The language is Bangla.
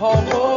ভগবান